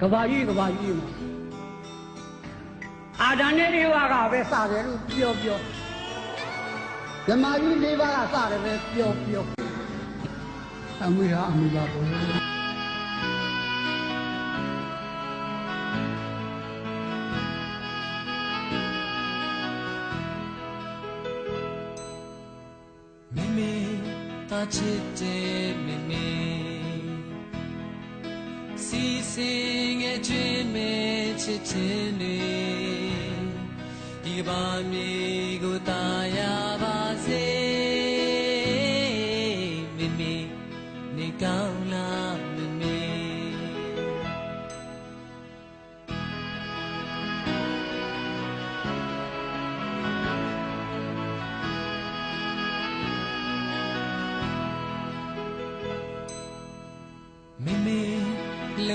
ကဘာကြီးကဘာကြီးမှာအာဒန်နဲ့လေးပါးကပဲစတယ်လို့ပြောပြောဓမ္မကြီးလေးပါးကစတယ်ပဲပြောပြောအမေဟာအမေပါဘောမေမေတာချစ်တဲ့မေမေ စီစီငယ်ချင်းမေချစ်ချင်းတွေဒီကဘာမြေကိုတာယာပါစေမေမေနေကောင်းလား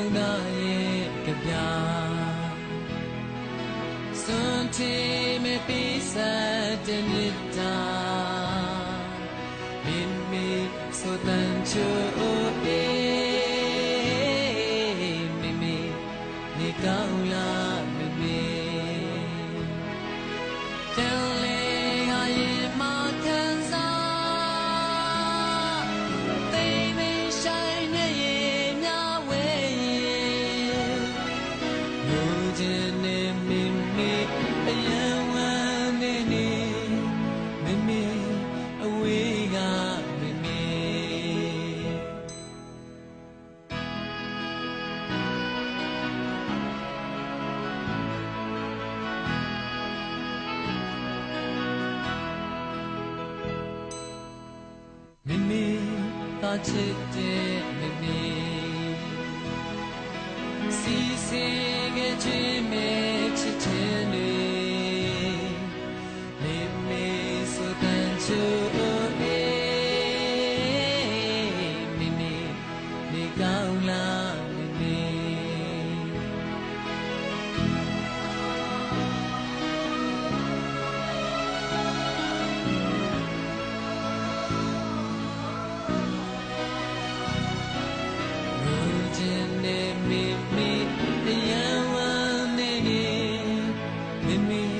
လုံသားရဲ့ကြပြစွန်တီမေပိစတဲ့မြတ်တာမေမေဆိုတန်ချိုအေမေမေနေကောင်းလားမေမေ ချစ်တဲ့မေမေစီစီက me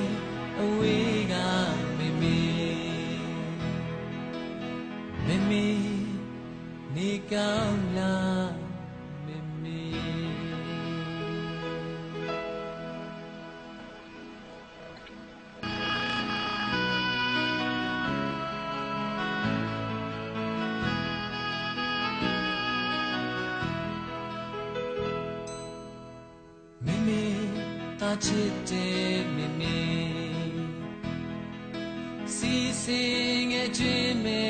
တာချစ်တဲ့မေမေစီစီငယ်ချင်းမေ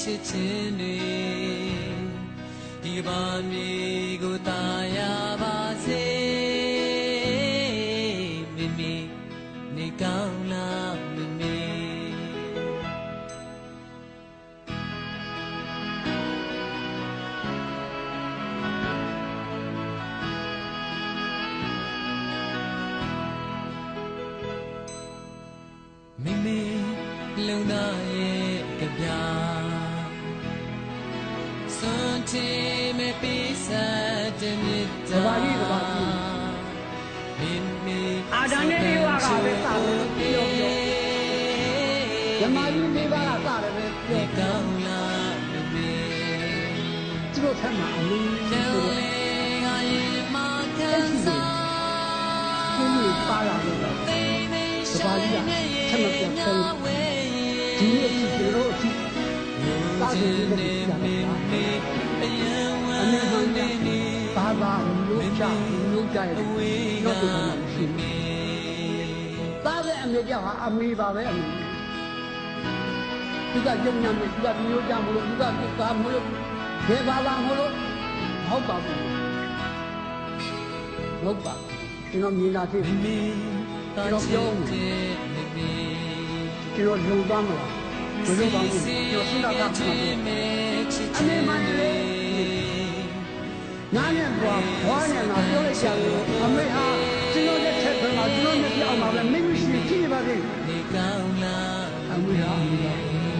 ချစ်ချင်းတွေဒီကဘာမြေကိုတာယာပါ စွန်တီမေပိစတဲ့မြတ်တာကဘာကြီးကဘာကြီးမေမေအာဒန်နဲ့လေးပါးကပဲစတယ်လို့ပြောပြောဓမ္မကြီးလေးပါးကစတယ်ပဲပြောဒီပြောကောင်းလားမေမေသူတို့ထက်မှာအလေးတသူတို့လေးငါရဲ့မကန်စာသူတို့ပါလာလို့လားသိမေကဘာကြီးကထက်မပြောဆုံးဝေးဒီနေ့အထိသူတို့အထိတာ ချစ်တဲ့မေမေအယံဝအမေမှန်မ်းကနေနေဘာသာမျိုးချမျိုးကြရဲ့အဝေးတော့ကဒီမှာရှိမေသားတဲ့အမေကြောင့်ဟာအမေပါပဲအမေသူကယုံညာမယ်သူကမျိုးကြမလို့သူကသူကမလို့ဘယ်ဘာသာမလို့မဟုတ်ပါဘူးမဟုတ်ပါကျွန်တော်မြင်လာသေးတယ်မေတာချစ်တဲ့မေမေကျွန်တော်လုံသွားမလား ဘယ်လိုပါဘူးကျွန်တော်စဉ်းစားတာမှမဟုတ်မေချစ်အချမေင်မှန်တယ်နားနဲ့ကွာဘွားနဲ့ငါပြောလိုက်ကြတယ်အမေဟာ